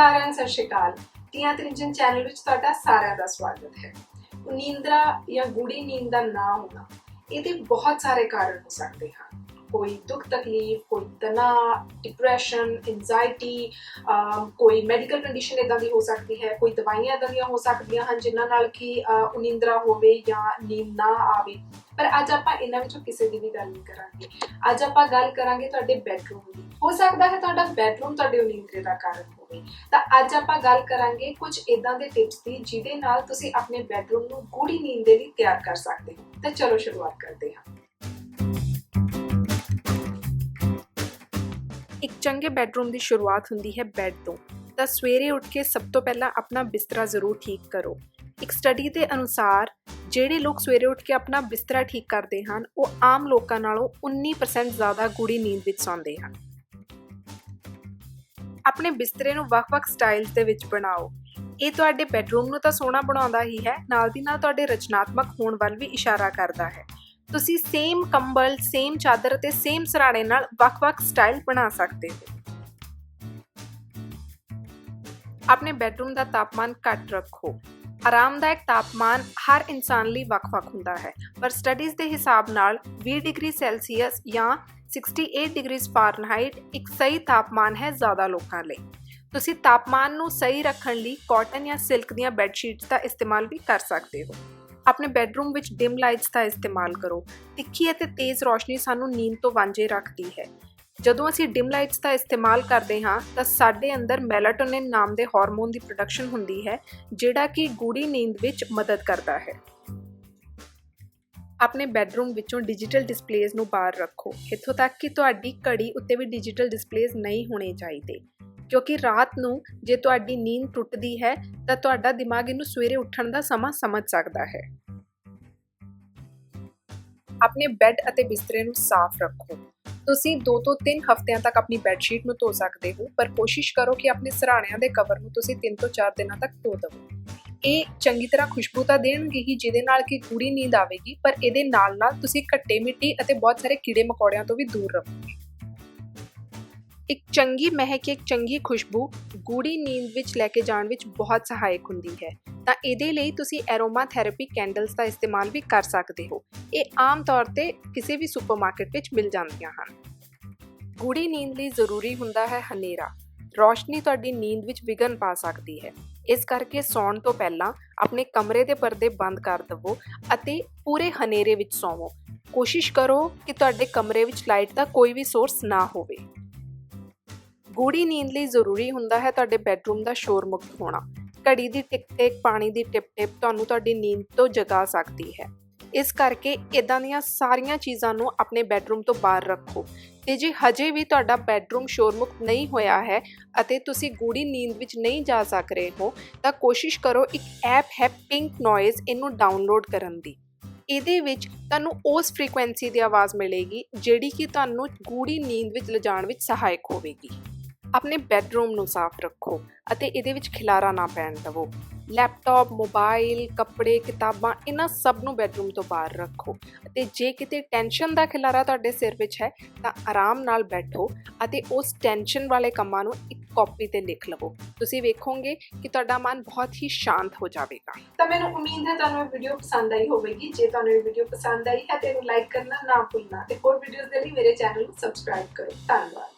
ਸਾਰਿਆਂ ਨੂੰ ਸਤਿ ਸ਼੍ਰੀ ਅਕਾਲ। ਤੀਆਂ ਤ੍ਰਿੰਜਨ ਚੈਨਲ ਵਿੱਚ ਤੁਹਾਡਾ ਸਾਰਿਆਂ ਦਾ ਸਵਾਗਤ ਹੈ। ਨੀਂਦਰਾ ਜਾਂ ਗੂੜੀ ਨੀਂਦ ਦਾ ਨਾ ਹੋਣਾ, ਇਹਦੇ ਬਹੁਤ ਸਾਰੇ ਕਾਰਨ ਹੋ ਸਕਦੇ ਹਨ। ਕੋਈ ਦੁੱਖ ਤਕਲੀਫ, ਕੋਈ ਤਣਾਅ ਡਿਪਰੈਸ਼ਨ ਐਂਜ਼ਾਇਟੀ ਕੋਈ ਮੈਡੀਕਲ ਕੰਡੀਸ਼ਨ ਇਦਾਂ ਦੀ ਹੋ ਸਕਦੀ ਹੈ, ਕੋਈ ਦਵਾਈਆਂ ਇਦਾਂ ਦੀਆਂ ਹੋ ਸਕਦੀਆਂ ਹਨ ਜਿਨ੍ਹਾਂ ਨਾਲ ਕਿ ਉਨਿੰਦਰਾ ਹੋਵੇ ਜਾਂ ਨੀਂਦ ਨਾ ਆਵੇ। ਪਰ ਅੱਜ ਆਪਾਂ ਇਹਨਾਂ ਵਿੱਚੋਂ ਕਿਸੇ ਦੀ ਵੀ ਗੱਲ ਨਹੀਂ ਕਰਾਂਗੇ। ਅੱਜ ਆਪਾਂ ਗੱਲ ਕਰਾਂਗੇ ਤੁਹਾਡੇ ਬੈਡਰੂਮ ਦੀ। ਹੋ ਸਕਦਾ ਹੈ ਤੁਹਾਡਾ ਬੈਡਰੂਮ ਤੁਹਾਡੇ ਨੀਂਦਰੇ ਦਾ ਕਾਰਨ ਹੋਵੇ। ਤਾਂ ਅੱਜ ਆਪਾਂ ਗੱਲ ਕਰਾਂਗੇ ਕੁਝ ਇਦਾਂ ਦੇ ਟਿਪਸ ਦੀ, ਜਿਹਦੇ ਨਾਲ ਤੁਸੀਂ ਆਪਣੇ ਬੈਡਰੂਮ ਨੂੰ ਗੂੜੀ ਨੀਂਦ ਦੇ ਲਈ ਤਿਆਰ ਕਰ ਸਕਦੇ ਹੋ। ਤਾਂ ਚਲੋ ਸ਼ੁਰੂਆਤ ਕਰਦੇ ਹਾਂ। ਇੱਕ ਚੰਗੇ ਬੈਡਰੂਮ ਦੀ ਸ਼ੁਰੂਆਤ ਹੁੰਦੀ ਹੈ ਬੈੱਡ ਤੋਂ। ਤਾਂ ਸਵੇਰੇ ਉੱਠ ਕੇ ਸਭ ਤੋਂ ਪਹਿਲਾਂ ਆਪਣਾ ਬਿਸਤਰਾ ਜ਼ਰੂਰ ਠੀਕ ਕਰੋ। ਇੱਕ ਸਟੱਡੀ ਦੇ ਅਨੁਸਾਰ ਜਿਹੜੇ ਲੋਕ ਸਵੇਰੇ ਉੱਠ ਕੇ ਆਪਣਾ ਬਿਸਤਰਾ ਠੀਕ ਕਰਦੇ ਹਨ, ਉਹ ਆਮ ਲੋਕਾਂ ਨਾਲੋਂ 19% ਜ਼ਿਆਦਾ ਗੂੜੀ ਨੀਂਦ ਵਿੱਚ ਸੌਂਦੇ ਹਨ। ਆਪਣੇ ਬਿਸਤਰੇ ਨੂੰ ਵੱਖ-ਵੱਖ ਸਟਾਈਲਸ ਦੇ ਵਿੱਚ ਬਣਾਓ। ਇਹ ਤੁਹਾਡੇ ਬੈਡਰੂਮ ਨੂੰ ਤਾਂ ਸੋਹਣਾ ਬਣਾਉਂਦਾ ਹੀ ਹੈ, ਨਾਲ ਦੀ ਨਾਲ ਤੁਹਾਡੇ ਰਚਨਾਤਮਕ ਹੋਣ ਵੱਲ ਵੀ ਇਸ਼ਾਰਾ ਕਰਦਾ ਹੈ। ਤੁਸੀਂ ਸੇਮ ਕੰਬਲ ਸੇਮ ਚਾਦਰ ਅਤੇ ਸੇਮ ਸਰਾਣੇ ਨਾਲ ਵੱਖ-ਵੱਖ ਸਟਾਈਲ ਬਣਾ ਸਕਦੇ ਹੋ। ਆਪਣੇ ਬੈਡਰੂਮ ਦਾ ਤਾਪਮਾਨ ਘੱਟ ਰੱਖੋ। ਆਰਾਮਦਾਇਕ ਤਾਪਮਾਨ ਹਰ ਇਨਸਾਨ ਲਈ ਵੱਖ-ਵੱਖ ਹੁੰਦਾ ਹੈ। ਪਰ ਸਟੱਡੀਜ਼ ਦੇ ਹਿਸਾਬ ਨਾਲ 20 ਡਿਗਰੀ ਸੈਲਸੀਅਸ ਜਾਂ 68 ਡਿਗਰੀ ਫਾਰਨਹਾਈਟ ਇੱਕ ਸਹੀ ਤਾਪਮਾਨ ਹੈ ਜ਼ਿਆਦਾ ਲੋਕਾਂ ਲਈ। ਤੁਸੀਂ ਤਾਪਮਾਨ ਨੂੰ ਸਹੀ ਰੱਖਣ ਲਈ ਕਾਟਨ ਜਾਂ ਸਿਲਕ ਦੀਆਂ ਬੈੱਡ ਸ਼ੀਟਸ ਦਾ ਇਸਤੇਮਾਲ ਵੀ ਕਰ ਸਕਦੇ ਹੋ। ਆਪਣੇ ਬੈਡਰੂਮ ਵਿੱਚ ਡਿਮ ਲਾਈਟਸ ਦਾ ਇਸਤੇਮਾਲ ਕਰੋ। ਤਿੱਖੀ ਅਤੇ ਤੇਜ਼ ਰੋਸ਼ਨੀ ਸਾਨੂੰ ਨੀਂਦ ਤੋਂ ਵਾਂਝੇ ਰੱਖਦੀ ਹੈ। ਜਦੋਂ ਅਸੀਂ ਡਿਮ ਲਾਈਟਸ ਦਾ ਇਸਤੇਮਾਲ ਕਰਦੇ ਹਾਂ, ਤਾਂ ਸਾਡੇ ਅੰਦਰ ਮੈਲਾਟੋਨਿਨ ਨਾਮ ਦੇ ਹਾਰਮੋਨ ਦੀ ਪ੍ਰੋਡਕਸ਼ਨ ਹੁੰਦੀ ਹੈ, ਜਿਹੜਾ ਕਿ ਗੂੜੀ ਨੀਂਦ ਵਿੱਚ ਮਦਦ ਕਰਦਾ ਹੈ। ਆਪਣੇ ਬੈਡਰੂਮ ਵਿੱਚੋਂ ਡਿਜੀਟਲ ਡਿਸਪਲੇਸ ਨੂੰ ਬਾਹਰ ਰੱਖੋ। ਇੱਥੋਂ ਤੱਕ ਕਿ ਤੁਹਾਡੀ ਘੜੀ ਉੱਤੇ ਵੀ ਡਿਜੀਟਲ ਡਿਸਪਲੇਸ ਨਹੀਂ ਹੋਣੇ ਚਾਹੀਦੇ। ਕਿਉਂਕਿ ਰਾਤ ਨੂੰ ਜੇ ਤੁਹਾਡੀ ਨੀਂਦ ਟੁੱਟਦੀ ਹੈ, ਤਾਂ ਤੁਹਾਡਾ ਦਿਮਾਗ ਇਹਨੂੰ ਸਵੇਰੇ ਉੱਠਣ ਦਾ ਸਮਾਂ ਸਮਝ ਸਕਦਾ ਹੈ। ਆਪਣੇ ਬੈੱਡ ਅਤੇ ਬਿਸਤਰੇ ਨੂੰ ਸਾਫ਼ ਰੱਖੋ। ਤੁਸੀਂ 2 ਤੋਂ 3 ਹਫ਼ਤਿਆਂ ਤੱਕ ਆਪਣੀ ਬੈੱਡਸ਼ੀਟ ਨੂੰ ਧੋ ਸਕਦੇ ਹੋ, ਪਰ ਕੋਸ਼ਿਸ਼ ਕਰੋ ਕਿ ਆਪਣੇ ਸਰਾਣਿਆਂ ਦੇ ਕਵਰ ਨੂੰ ਤੁਸੀਂ 3 ਤੋਂ 4 ਦਿਨਾਂ ਤੱਕ ਧੋ ਦਿਓ ਇਹ ਚੰਗੀ ਤਰ੍ਹਾਂ ਖੁਸ਼ਬੂ ਤਾਂ ਦੇਣਗੇ ਹੀ, ਜਿਹਦੇ ਨਾਲ ਕਿ ਗੂੜੀ ਨੀਂਦ ਆਵੇਗੀ, ਪਰ ਇਹਦੇ ਨਾਲ ਨਾਲ ਤੁਸੀਂ ਘੱਟੇ ਮਿੱਟੀ ਅਤੇ ਬਹੁਤ ਸਾਰੇ ਕੀੜੇ ਮਕੌੜਿਆਂ ਤੋਂ ਵੀ ਦੂਰ ਰਹੋਗੇ ਇੱਕ ਚੰਗੀ ਮਹਿਕ, ਇੱਕ ਚੰਗੀ ਖੁਸ਼ਬੂ ਗੂੜੀ ਨੀਂਦ ਵਿੱਚ ਲੈ ਕੇ ਜਾਣ ਵਿੱਚ ਬਹੁਤ ਸਹਾਇਕ ਹੁੰਦੀ ਹੈ। ਤਾਂ ਇਹਦੇ ਲਈ ਤੁਸੀਂ ਐਰੋਮਾ ਥੈਰੇਪੀ ਕੈਂਡਲਸ ਦਾ ਇਸਤੇਮਾਲ ਵੀ ਕਰ ਸਕਦੇ ਹੋ। ਇਹ ਆਮ ਤੌਰ ਤੇ ਕਿਸੇ ਵੀ ਸੁਪਰਮਾਰਕੀਟ ਵਿੱਚ ਮਿਲ ਜਾਂਦੀਆਂ ਹਨ। ਗੂੜੀ ਨੀਂਦ ਲਈ ਜ਼ਰੂਰੀ ਹੁੰਦਾ ਹੈ ਹਨੇਰਾ। ਰੋਸ਼ਨੀ ਤੁਹਾਡੀ ਨੀਂਦ ਵਿੱਚ ਵਿਘਨ ਪਾ ਸਕਦੀ ਹੈ। ਇਸ ਕਰਕੇ ਸੌਣ ਤੋਂ ਪਹਿਲਾਂ ਆਪਣੇ ਕਮਰੇ ਦੇ ਪਰਦੇ ਬੰਦ ਕਰ ਦਿਵੋ ਅਤੇ ਪੂਰੇ ਹਨੇਰੇ ਵਿੱਚ ਸੌਵੋ। ਕੋਸ਼ਿਸ਼ ਕਰੋ ਕਿ ਤੁਹਾਡੇ ਕਮਰੇ ਵਿੱਚ ਲਾਈਟ ਦਾ ਕੋਈ ਵੀ ਸੋਰਸ ਨਾ ਹੋਵੇ। ਗੂੜੀ ਨੀਂਦ ਲਈ ਜ਼ਰੂਰੀ ਹੁੰਦਾ ਹੈ ਤੁਹਾਡੇ ਬੈਡਰੂਮ ਦਾ ਸ਼ੋਰ ਮੁਕਤ ਹੋਣਾ। ਘੜੀ ਦੀ ਟਿਕ ਟਿਕ ਪਾਣੀ ਦੀ ਟਿਪ ਟਿਪ ਤੁਹਾਨੂੰ ਤੁਹਾਡੀ ਨੀਂਦ ਤੋਂ ਜਗਾ ਸਕਦੀ ਹੈ। ਇਸ ਕਰਕੇ ਇਦਾਂ ਦੀਆਂ ਸਾਰੀਆਂ ਚੀਜ਼ਾਂ ਨੂੰ ਆਪਣੇ ਬੈਡਰੂਮ ਤੋਂ ਬਾਹਰ ਰੱਖੋ। ਤੇ ਜੇ ਹਜੇ ਵੀ ਤੁਹਾਡਾ ਬੈਡਰੂਮ ਸ਼ੋਰ ਨਹੀਂ ਹੋਇਆ ਹੈ ਅਤੇ ਤੁਸੀਂ ਗੂੜੀ ਨੀਂਦ ਵਿੱਚ ਨਹੀਂ ਜਾ ਸਕ ਰਹੇ ਹੋ, ਤਾਂ ਕੋਸ਼ਿਸ਼ ਕਰੋ ਇੱਕ ਐਪ ਹੈ ਪਿੰਕ ਨੋਇਜ਼, ਇਹਨੂੰ ਡਾਊਨਲੋਡ ਕਰਨ ਦੀ। ਇਹਦੇ ਵਿੱਚ ਤੁਹਾਨੂੰ ਉਸ ਫ੍ਰੀਕੁਐਂਸੀ ਦੀ ਆਵਾਜ਼ ਮਿਲੇਗੀ, ਜਿਹੜੀ ਕਿ ਤੁਹਾਨੂੰ ਗੂੜੀ ਨੀਂਦ ਵਿੱਚ ਲਿਜਾਣ ਵਿੱਚ ਸਹਾਇਕ ਹੋਵੇਗੀ। ਆਪਣੇ ਬੈਡਰੂਮ ਨੂੰ ਸਾਫ਼ ਰੱਖੋ ਅਤੇ ਇਹਦੇ ਵਿੱਚ ਖਿਲਾਰਾ ਨਾ ਪੈਣ ਦਿਵੋ। ਲੈਪਟਾਪ ਮੋਬਾਈਲ ਕੱਪੜੇ, ਕਿਤਾਬਾਂ, ਇਹਨਾਂ ਸਭ ਨੂੰ ਬੈਡਰੂਮ ਤੋਂ ਬਾਹਰ ਰੱਖੋ ਅਤੇ ਜੇ ਕਿਤੇ ਟੈਨਸ਼ਨ ਦਾ ਖਿਲਾਰਾ ਤੁਹਾਡੇ ਸਿਰ ਵਿੱਚ ਹੈ, ਤਾਂ ਆਰਾਮ ਨਾਲ ਬੈਠੋ ਅਤੇ ਉਸ ਟੈਨਸ਼ਨ ਵਾਲੇ ਕੰਮਾਂ ਨੂੰ ਇੱਕ ਕਾਪੀ ਤੇ ਲਿਖ ਲਵੋ। ਤੁਸੀਂ ਵੇਖੋਗੇ ਕਿ ਤੁਹਾਡਾ ਮਨ ਬਹੁਤ ਹੀ ਸ਼ਾਂਤ ਹੋ ਜਾਵੇਗਾ। ਤਾਂ ਮੈਨੂੰ ਉਮੀਦ ਹੈ ਤੁਹਾਨੂੰ ਇਹ ਵੀਡੀਓ ਪਸੰਦ ਆਈ ਹੋਵੇਗੀ। ਜੇ ਤੁਹਾਨੂੰ ਇਹ ਵੀਡੀਓ ਪਸੰਦ ਆਈ ਹੈ, ਤੇ ਇਹਨੂੰ ਲਾਈਕ ਕਰਨਾ ਨਾ ਭੁੱਲਣਾ ਤੇ ਹੋਰ ਵੀਡੀਓਜ਼ ਦੇ ਲਈ ਮੇਰੇ ਚੈਨਲ ਨੂੰ ਸਬਸਕ੍ਰਾਈਬ ਕਰੋ। ਧੰਨਵਾਦ।